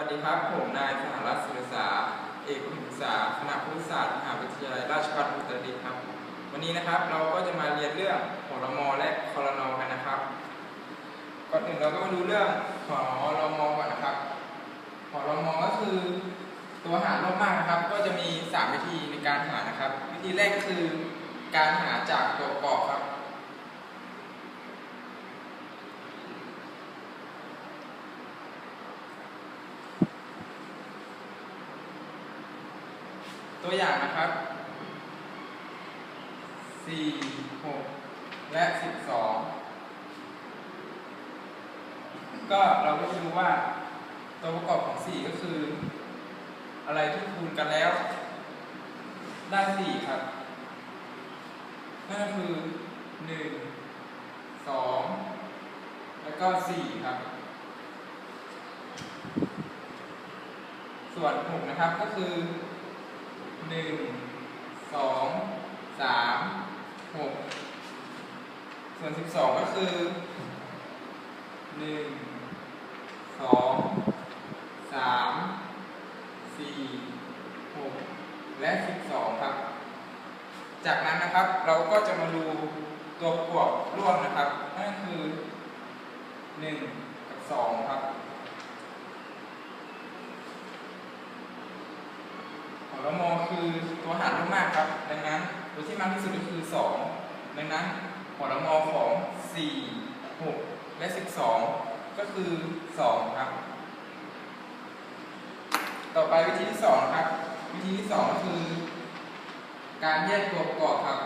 วัสดีครับ ผมนายสหรัฐศิรษา เอกศึกษาคณะภูมิศาสตร์มหาวิทยาลัยราชภัฏอุตรดิตถ์ครับ วันนี้นะครับเราก็จะมาเรียนเรื่องหอรมอและคอรนอกันนะครับ ก่อนอื่นเราก็มาดูเรื่องหอรมอก่อนนะครับหอรมอก็คือ ตัวหารร่วมากนะครับ ก็จะมี 3 วิธีในการหานะครับ วิธีแรกคือการหาจากตัวประกอบครับ ตัวอย่างนะครับ 4 6 และ 12 ก็เราก็จะรู้ว่า ตัวประกอบของ 4 ก็คือ อะไรที่คูณกันแล้ว ได้ 4 ครับ นั่นก็คือ 1 2 แล้วก็ 4 ครับส่วน6นะครับก็คือ หนึ่งสองสามหกส่วนสิบสองก็คือหนึ่งสองสามสี่หกและสิบสองครับ จากนั้นนะครับเราก็จะมาดูตัวประกอบร่วมนะครับ นั่นคือหนึ่งกับสองครับ ของเรามอคือตัวหารร่วมมากครับ ดังนั้นตัวที่มากที่สุดก็คือ 2 ดังนั้นของเรามองของ 4 6 และ 12 ก็คือ 2 ครับ ต่อไปวิธีที่ 2 ครับ วิธีที่2ก็คือ การแยกตัวประกอบครับ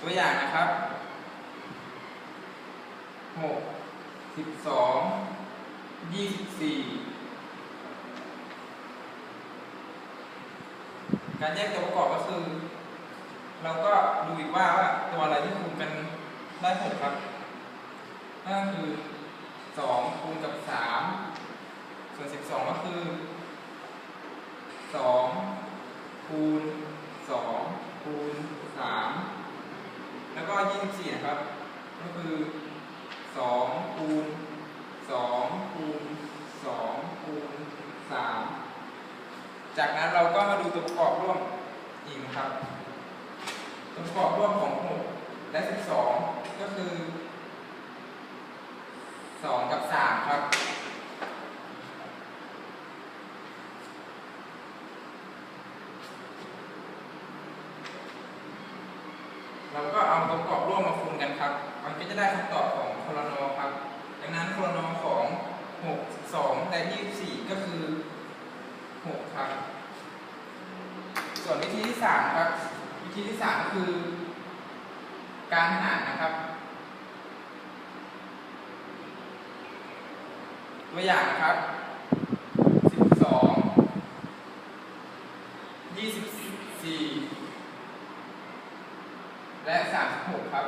ตัวอย่างนะครับ หก สิบสองยี่สิบสี่การแยกตัวประกอบก็คือ เราก็ดูอีกว่าว่าตัวอะไรที่คูณกันได้หกครับนั่นคือสองคูณกับสามส่วนสิบสองก็คือสองคูณสองคูณสามแล้วก็ยี่สิบสี่นะครับ ก็คือสองคูณ สองคูณสองคูณสามจากนั้นเราก็มาดูตัวประกอบร่วมอีกนะครับ ตัวประกอบร่วมของหกและสิบสองก็คือสองกับสามครับเราก็เอาตัวประกอบร่วมมาคูณกันครับ มันก็จะได้คำตอบของโคลนครับ ดังนั้นโคลนอของ 6 2 และ 24 ก็คือ 6 ครับ ส่วนวิธีที่ 3 ครับ วิธีที่3ก็คือ การหารนะครับ ตัวอย่างนะครับ 12 24 และ 36 ครับ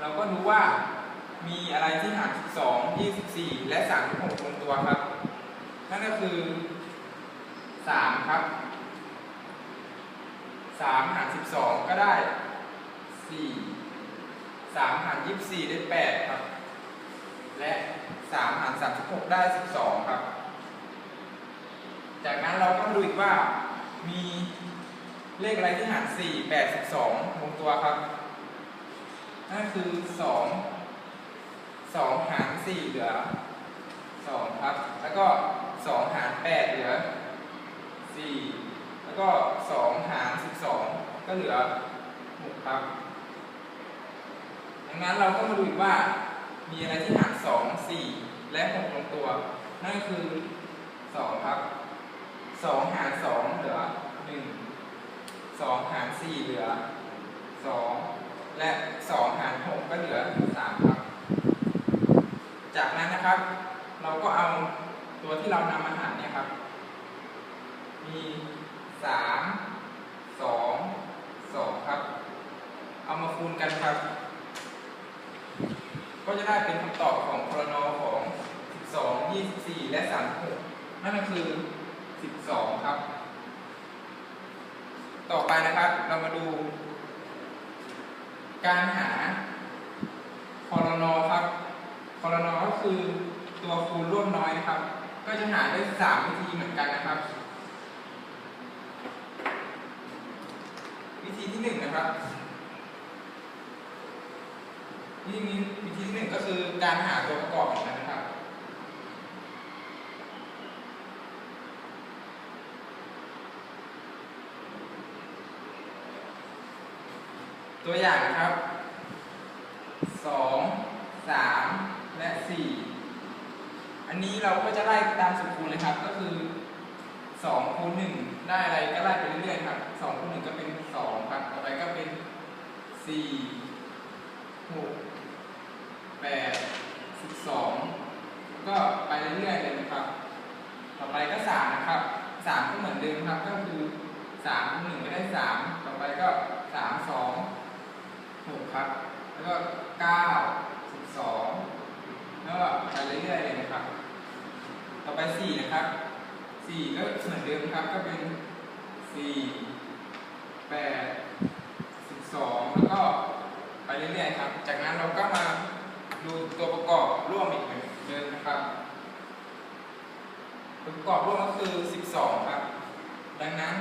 เราก็รู้ ว่ามีอะไรที่หาร12 24 และ 36ลงตัวครับ นั่นก็คือ 3 ครับ 3 หาร 12 ก็ได้ 4 3 หาร 24 ได้ 8 ครับ และ 3 หาร 36 ได้ 12 ครับ จากนั้นเราก็ดูอีกว่ามีเลขอะไรที่หาร 4 8 12ลงตัวครับ นั่นคือ2 2หาร4เหลือ2ครับ แล้วก็2หาร8เหลือ4แล้วก็2หาร12ก็เหลือ6ครับดังนั้นเราก็มาดูว่า มีอะไรที่หาร2 4และ6ลงตัว นั่นคือ2ครับ2หาร2เหลือ1 2หาร4เหลือ2 และ2หาร6ก็เหลือ3ครับ จากนั้นนะครับ เราก็เอาตัวที่เรานำมาหารเนี่ยครับ มี 3 2 2 ครับ เอามาคูณกันครับ ก็จะได้เป็นคำตอบของพลนของ 12 24 และ 36 นั่นก็คือ 12 ครับ ต่อไปนะครับเรามาดู การหาคอรนอครับคอรนอก็คือตัวคูณร่วมน้อยนะครับ ก็จะหาได้สามวิธีเหมือนกันนะครับ วิธีที่หนึ่งนะครับวิธีนี้วิธีที่หนึ่งก็คือการหาตัวประกอบนกันนะครับ ตัวอย่างนะครับสองสามและสี่อันนี้เราก็จะไล่ตามสูตรคูณเลยครับ ก็คือสองคูณหนึ่งได้อะไรก็ไล่ไปเรื่อยๆครับสองคูณหนึ่งก็เป็นสองครับ ต่อไปก็เป็นสี่หกแปดสิบสองก็ไปเรื่อยๆเลยนะครับ ต่อไปก็สามนะครับสามก็เหมือนเดิมครับ ก็คือสามคูณหนึ่งก็ได้สามต่อไปก็สามสอง หกครับ แล้วก็เก้าสิบสองแล้วก็ไปเรื่อยๆเลยนะครับ ต่อไปสี่นะครับสี่ก็เหมือนเดิมครับก็เป็นสี่แปดสิบสองแล้วก็ไปเรื่อยๆครับ จากนั้นเราก็มาดูตัวประกอบร่วมอีกเหมือนเดิมนะครับตัวประกอบร่วมก็คือสิบสองครับ ดังนั้น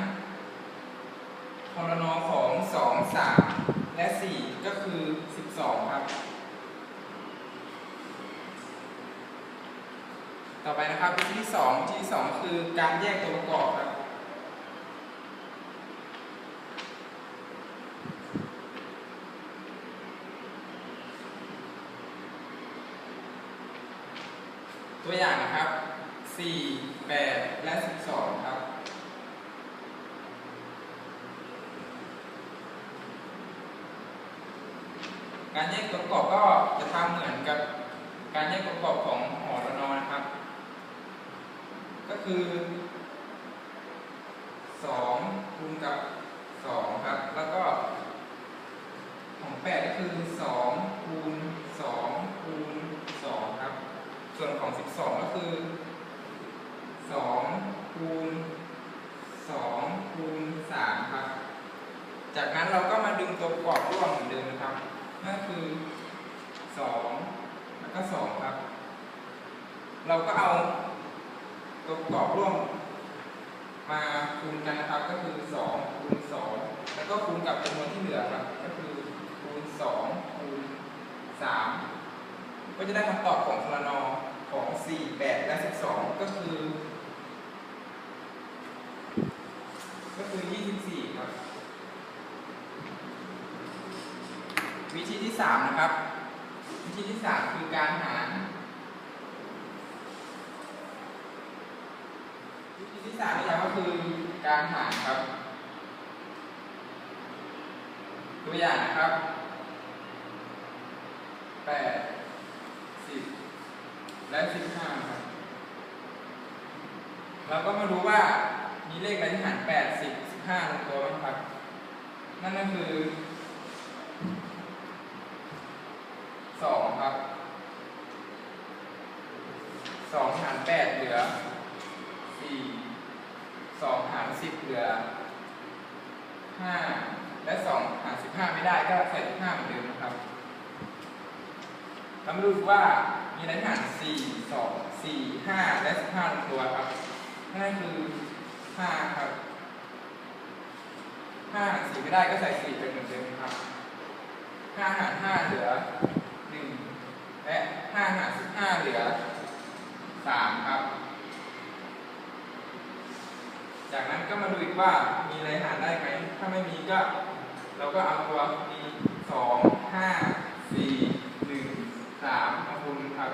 พลนอของสองสาม และ 4 ก็คือ 12 ครับ ต่อไปนะครับวิธีที่2วิธีที่2คือการแยกตัวประกอบครับ ตัวอย่างนะครับ 4 8 และ 12 ครับ การแยกตัวประกอบก็จะทำเหมือนกับการแยกตัวประกอบของหอระนอนะครับ ก็คือสองคูณกับสองครับ แล้วก็ของแปดก็คือสองคูณสองคูณสองครับ ส่วนของสิบสองก็คือสองคูณสองคูณสามครับ จากนั้นเราก็มาดึงตัวประกอบร่วมเหมือนเดิมนะครับ นั่นคือสองแล้วก็สองครับ เราก็เอาตัวประกอบร่วมมาคูณกันนะครับก็คือสองคูณสองแล้วก็คูณกับจำนวนที่เหลือครับก็คือคูณสองคูณสามก็จะได้คำตอบของพลนอของสี่แปดและสิบสองก็คือ ก็คือยี่สิบสี่ครับ วิธีที่สามนะครับ วิธีที่สามคือการหาร วิธีที่สามนะครับก็คือการหารครับ ตัวอย่างนะครับแปดสิบและสิบห้าครับเราก็มารู้ว่ามีเลขอะไรที่หารแปดสิบสิบห้าลงตัวไหมครับ นั่นก็คือ สอง ครับสองหารแปดเหลือสี่สองหารสิบเหลือห้าและสองหารสิบห้าไม่ได้ก็ใส่ห้าเหมือนเดิมนะครับเรามาดูว่ามีอะไรหารสี่สองสี่ห้าและสิบห้าลงตัวครับนั่นคือห้าครับห้าหารสี่ไม่ได้ก็ใส่สี่เป็นเหมือนเดิมครับห้าหารห้าเหลือหนึ่ง และ5หาร15 เหลือ 3 ครับ จากนั้นก็มาดูอีกว่ามีอะไรหารได้ไหม ถ้าไม่มีก็ เราก็เอาตัวมี2 5 4 1 3มาคูณครับ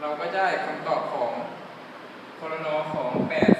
เราก็ได้คำตอบของโคโรนอของ 8